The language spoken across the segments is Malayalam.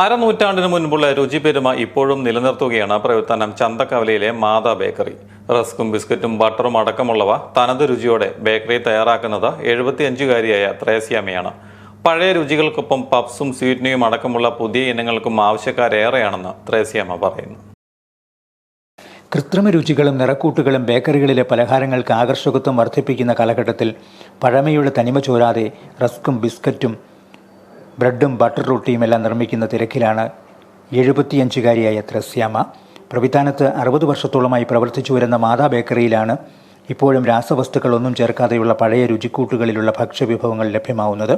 അരനൂറ്റാണ്ടിന് മുൻപുള്ള രുചിപെരുമ ഇപ്പോഴും നിലനിർത്തുകയാണ് പ്രവർത്തനം ചന്തക്കവലയിലെ മാതാ ബേക്കറി. റസ്കും ബിസ്ക്കറ്റും ബട്ടറും അടക്കമുള്ളവ തനത് രുചിയോടെ ബേക്കറി തയ്യാറാക്കുന്നത് എഴുപത്തിയഞ്ചുകാരിയായ ത്രേസ്യാമയാണ് പഴയ രുചികൾക്കൊപ്പം പപ്സും സ്വീറ്റ്നയും അടക്കമുള്ള പുതിയ ഇനങ്ങൾക്കും ആവശ്യക്കാരേറെയാണെന്ന് ത്രേസ്യാമ പറയുന്നു. കൃത്രിമ രുചികളും നിറക്കൂട്ടുകളും ബേക്കറികളിലെ പലഹാരങ്ങൾക്ക് ആകർഷകത്വം വർദ്ധിപ്പിക്കുന്ന കാലഘട്ടത്തിൽ പഴമയുടെ തനിമ ചോരാതെ റസ്കും ബിസ്ക്കറ്റും ബ്രെഡും ബട്ടർ റൊട്ടിയും എല്ലാം നിർമ്മിക്കുന്ന തിരക്കിലാണ് എഴുപത്തിയഞ്ചുകാരിയായ ത്രസ്യാമ. പ്രവിധാനത്ത് അറുപത് വർഷത്തോളമായി പ്രവർത്തിച്ചു വരുന്ന മാതാ ബേക്കറിയിലാണ് ഇപ്പോഴും രാസവസ്തുക്കളൊന്നും ചേർക്കാതെയുള്ള പഴയ രുചിക്കൂട്ടുകളിലുള്ള ഭക്ഷ്യവിഭവങ്ങൾ ലഭ്യമാവുന്നത്.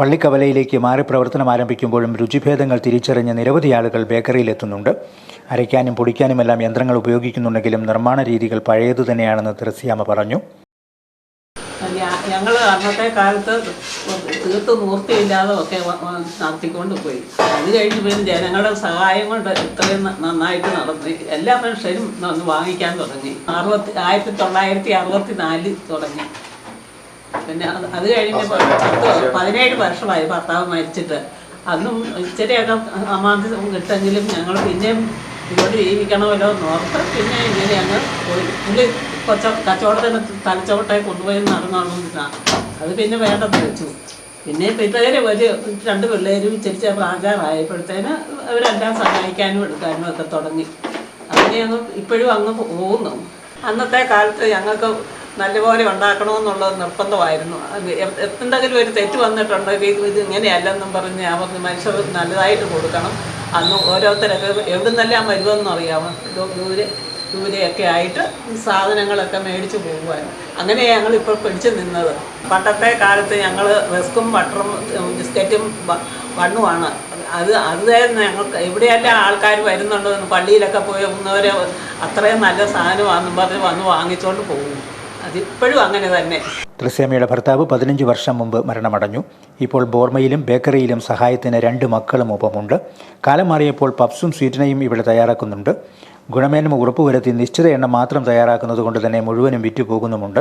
പള്ളിക്കവലയിലേക്ക് മാറി പ്രവർത്തനം ആരംഭിക്കുമ്പോഴും രുചിഭേദങ്ങൾ തിരിച്ചറിഞ്ഞ നിരവധി ആളുകൾ ബേക്കറിയിലെത്തുന്നുണ്ട്. അരയ്ക്കാനും പൊടിക്കാനുമെല്ലാം യന്ത്രങ്ങൾ ഉപയോഗിക്കുന്നുണ്ടെങ്കിലും നിർമ്മാണ രീതികൾ പഴയതു തന്നെയാണെന്ന് ത്രസ്യാമ പറഞ്ഞു. ഞങ്ങൾ അന്നത്തെ കാലത്ത് തീർത്ത് മൂർത്തിയില്ലാതെ ഒക്കെ നടത്തിക്കൊണ്ട് പോയി. അത് കഴിഞ്ഞ് പിന്നെ ജനങ്ങളുടെ സഹായം കൊണ്ട് ഇത്രയും നന്നായിട്ട് നടന്നു എല്ലാ മനുഷ്യരും വന്ന് വാങ്ങിക്കാൻ തുടങ്ങി. അറുപത്തി ആയിരത്തി തൊള്ളായിരത്തി അറുപത്തി നാലിൽ തുടങ്ങി. പിന്നെ അത് കഴിഞ്ഞപ്പോൾ കഴിഞ്ഞ് പത്ത് പതിനേഴ് വർഷമായി ഭർത്താവ് മരിച്ചിട്ട്. അന്നും ഇച്ചിരിയൊക്കെ അമാന്തം കിട്ടെങ്കിലും ഞങ്ങൾ പിന്നെയും ഇവിടെ ജീവിക്കണമല്ലോ എന്ന് ഓർത്ത് പിന്നെ ഇങ്ങനെ ഞങ്ങൾ പോയി. കൊച്ച കച്ചവടത്തിന് തലച്ചവട്ടായി കൊണ്ടുപോയി നടന്നോണ്ടിരുന്നാണ് അത് പിന്നെ വേണ്ടെന്ന് വെച്ചു. പിന്നെ പിള്ളേര് ഒരു രണ്ട് പിള്ളേരും ഇച്ചിരി പ്രാചാറായപ്പോഴത്തേന് അവരെല്ലാം സഹായിക്കാനും എടുക്കാനും ഒക്കെ തുടങ്ങി. അങ്ങനെ അങ്ങ് ഇപ്പോഴും അങ്ങ് പോകുന്നു. അന്നത്തെ കാലത്ത് ഞങ്ങൾക്ക് നല്ലപോലെ ഉണ്ടാക്കണമെന്നുള്ളത് നിർബന്ധമായിരുന്നു. എന്തെങ്കിലും ഒരു തെറ്റ് വന്നിട്ടുണ്ടെങ്കിൽ ഇത് ഇങ്ങനെയല്ലെന്നും പറഞ്ഞ് അവർക്ക് മനുഷ്യർ നല്ലതായിട്ട് കൊടുക്കണം. അന്ന് ഓരോരുത്തരൊക്കെ എവിടുന്നെല്ലാം വരുമെന്നറിയാമോ? ദൂരെ ദൂരെയൊക്കെ ആയിട്ട് സാധനങ്ങളൊക്കെ മേടിച്ച് പോകുമായിരുന്നു അങ്ങനെയാണ് ഞങ്ങൾ ഇപ്പോൾ പിടിച്ചു നിന്നത്. പണ്ടത്തെ കാലത്ത് ഞങ്ങൾ റിസ്ക്കും ബട്ടറും ബിസ്ക്കറ്റും വണ്ണുമാണ് അത് അത് തന്നെ ഞങ്ങൾക്ക് എവിടെയെല്ലാം ആൾക്കാർ വരുന്നുണ്ടോ എന്ന് പള്ളിയിലൊക്കെ പോയി ഒന്നവരെ അത്രയും നല്ല സാധനമാണെന്നും പറഞ്ഞ് വന്ന് വാങ്ങിച്ചുകൊണ്ട് പോകും. അതിപ്പോഴും അങ്ങനെ തന്നെ. ത്രിസേമയുടെ ഭർത്താവ് പതിനഞ്ച് വർഷം മുമ്പ് മരണമടഞ്ഞു. ഇപ്പോൾ ബോർമയിലും ബേക്കറിയിലും സഹായത്തിന് രണ്ട് മക്കളും ഒപ്പമുണ്ട്. കാലം മാറിയപ്പോൾ പപ്സും സ്വീറ്റിനെയും ഇവിടെ തയ്യാറാക്കുന്നുണ്ട്. ഗുണമേന്മ ഉറപ്പുവരുത്തി നിശ്ചിത എണ്ണം മാത്രം തയ്യാറാക്കുന്നത് കൊണ്ട് തന്നെ മുഴുവനും വിറ്റു പോകുന്നുമുണ്ട്.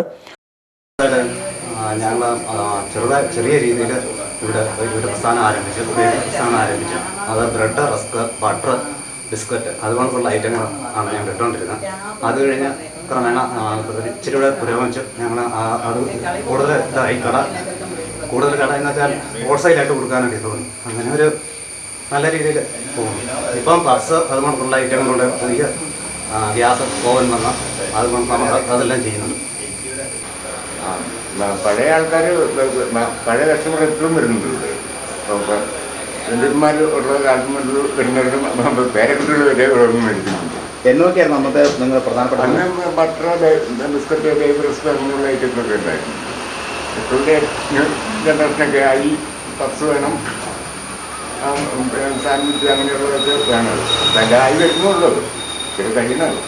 ഞങ്ങൾ ചെറുതായി ചെറിയ രീതിയിൽ ഇവിടെ ഒരു പ്രസ്ഥാനം ആരംഭിച്ചു. പ്രസ്ഥാനം ആരംഭിച്ചു. അത് ബ്രെഡ് റസ്ക് ബട്ടർ ബിസ്ക്കറ്റ് അതുപോലുള്ള ഐറ്റങ്ങൾ ആണ് ഞങ്ങൾ ഇട്ടുകൊണ്ടിരുന്നത് അത് കഴിഞ്ഞ് ക്രമേണ ഇച്ചിരി കൂടെ പുരോഗമിച്ച് ഞങ്ങൾ അത് കൂടുതൽ ഇതായി കട. കൂടുതൽ കട എന്ന് വെച്ചാൽ ഹോൾസെയിലായിട്ട് കൊടുക്കാനായിട്ട് തോന്നി അങ്ങനെ ഒരു നല്ല രീതിയിൽ പോകും. ഇപ്പം പർസ് അതുകൊണ്ടുള്ള കൊണ്ട് പുതിയ ഗ്യാസ് ഓവൻ വന്ന അതുകൊണ്ട് നമ്മൾ അതെല്ലാം ചെയ്യുന്നുണ്ട്. പഴയ ആൾക്കാർ പഴയ കസ്റ്റമർ എപ്പോഴും വരുന്നുണ്ട് ഉള്ള കാലത്ത് മുതൽ വരുന്നവരും പേരക്കുട്ടികൾ വരെ എന്നൊക്കെയായിരുന്നു അന്നത്തെ നിങ്ങൾ പ്രധാനപ്പെട്ട അന്ന് ബട്ടർ ബിസ്ക്കറ്റ് ബേബി അങ്ങനെയുള്ള ഐറ്റങ്ങളൊക്കെ ഉണ്ടായിരുന്നു. ഇപ്പോഴത്തെ ജനറേഷനൊക്കെ ആയി പപ്സ് വേണം സാൻഡ്വിച്ച് അങ്ങനെയുള്ളതൊക്കെ വേണം. അതിന്റെ ആയി വരുന്നുള്ളൂ. ഇത് കഴിയുന്നത്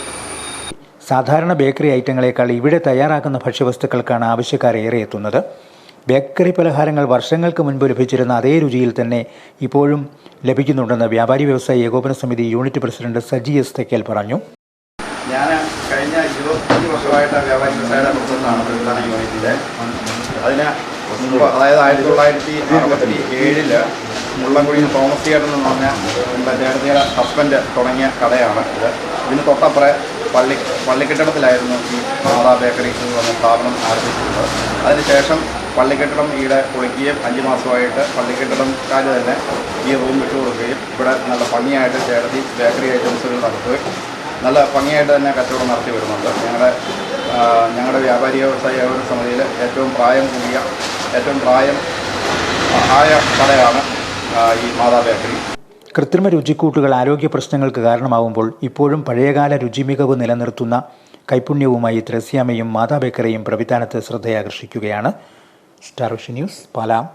സാധാരണ ബേക്കറി ഐറ്റങ്ങളെക്കാൾ ഇവിടെ തയ്യാറാക്കുന്ന ഭക്ഷ്യവസ്തുക്കൾക്കാണ് ആവശ്യക്കാരേറെ എത്തുന്നത്. ബേക്കറി പലഹാരങ്ങൾ വർഷങ്ങൾക്ക് മുൻപ് ലഭിച്ചിരുന്ന അതേ രുചിയിൽ തന്നെ ഇപ്പോഴും ലഭിക്കുന്നുണ്ടെന്ന് വ്യാപാരി വ്യവസായ ഏകോപന സമിതി unit president Saji S Thekkel പറഞ്ഞു. ഞാൻ കഴിഞ്ഞ ഇരുപത്തഞ്ച് വർഷമായിട്ട് വ്യാപാരി വ്യവസായ പ്രസിഡന്റാണ് പ്രധാന അതിന് അതായത് ആയിരത്തി തൊള്ളായിരത്തി അറുപത്തി ഏഴിൽ മുള്ളംകുഴിയിൽ തോമസ് തിയേറ്റർ എന്ന് പറഞ്ഞ എന്റെ ചേട്ടത്തിയുടെ ഹസ്ബൻഡ് തുടങ്ങിയ കടയാണ് ഇത്. ഇതിന് തൊട്ടപ്പുറം പള്ളി പള്ളിക്കെട്ടിടത്തിലായിരുന്നു ഈ മാതാ ബേക്കറി എന്ന് പറഞ്ഞ സ്ഥാപനം ആരംഭിച്ചിരുന്നത്. അതിനുശേഷം പള്ളിക്കെട്ടിടം ഈടെ പൊളിക്കുകയും അഞ്ച് മാസമായിട്ട് പള്ളിക്കെട്ടിടംകാർ തന്നെ ഈ റൂം വിട്ടു കൊടുക്കുകയും ഇവിടെ നല്ല ഭംഗിയായിട്ട് ചേർത്തി ബേക്കറി ഐറ്റംസുകൾ നടത്തുകയും നല്ല ഭംഗിയായിട്ട് തന്നെ കച്ചവടം നടത്തി വരുന്നുണ്ട്. ഞങ്ങളുടെ ഞങ്ങളുടെ വ്യാപാരി വ്യവസായ സമിതിയിൽ ഏറ്റവും പ്രായം കൂടിയ ഏറ്റവും പ്രായം ആയ കടയാണ് ഈ മാതാ ബേക്കറി കൃത്രിമ രുചിക്കൂട്ടുകൾ ആരോഗ്യ പ്രശ്നങ്ങൾക്ക് കാരണമാവുമ്പോൾ ഇപ്പോഴും പഴയകാല രുചിമികവ് നിലനിർത്തുന്ന കൈപുണ്യവുമായി ത്രസ്യാമയും മാതാ ബേക്കറിയും പ്രവിധാനത്ത് ശ്രദ്ധയാകർഷിക്കുകയാണ്. Star news പാലാം.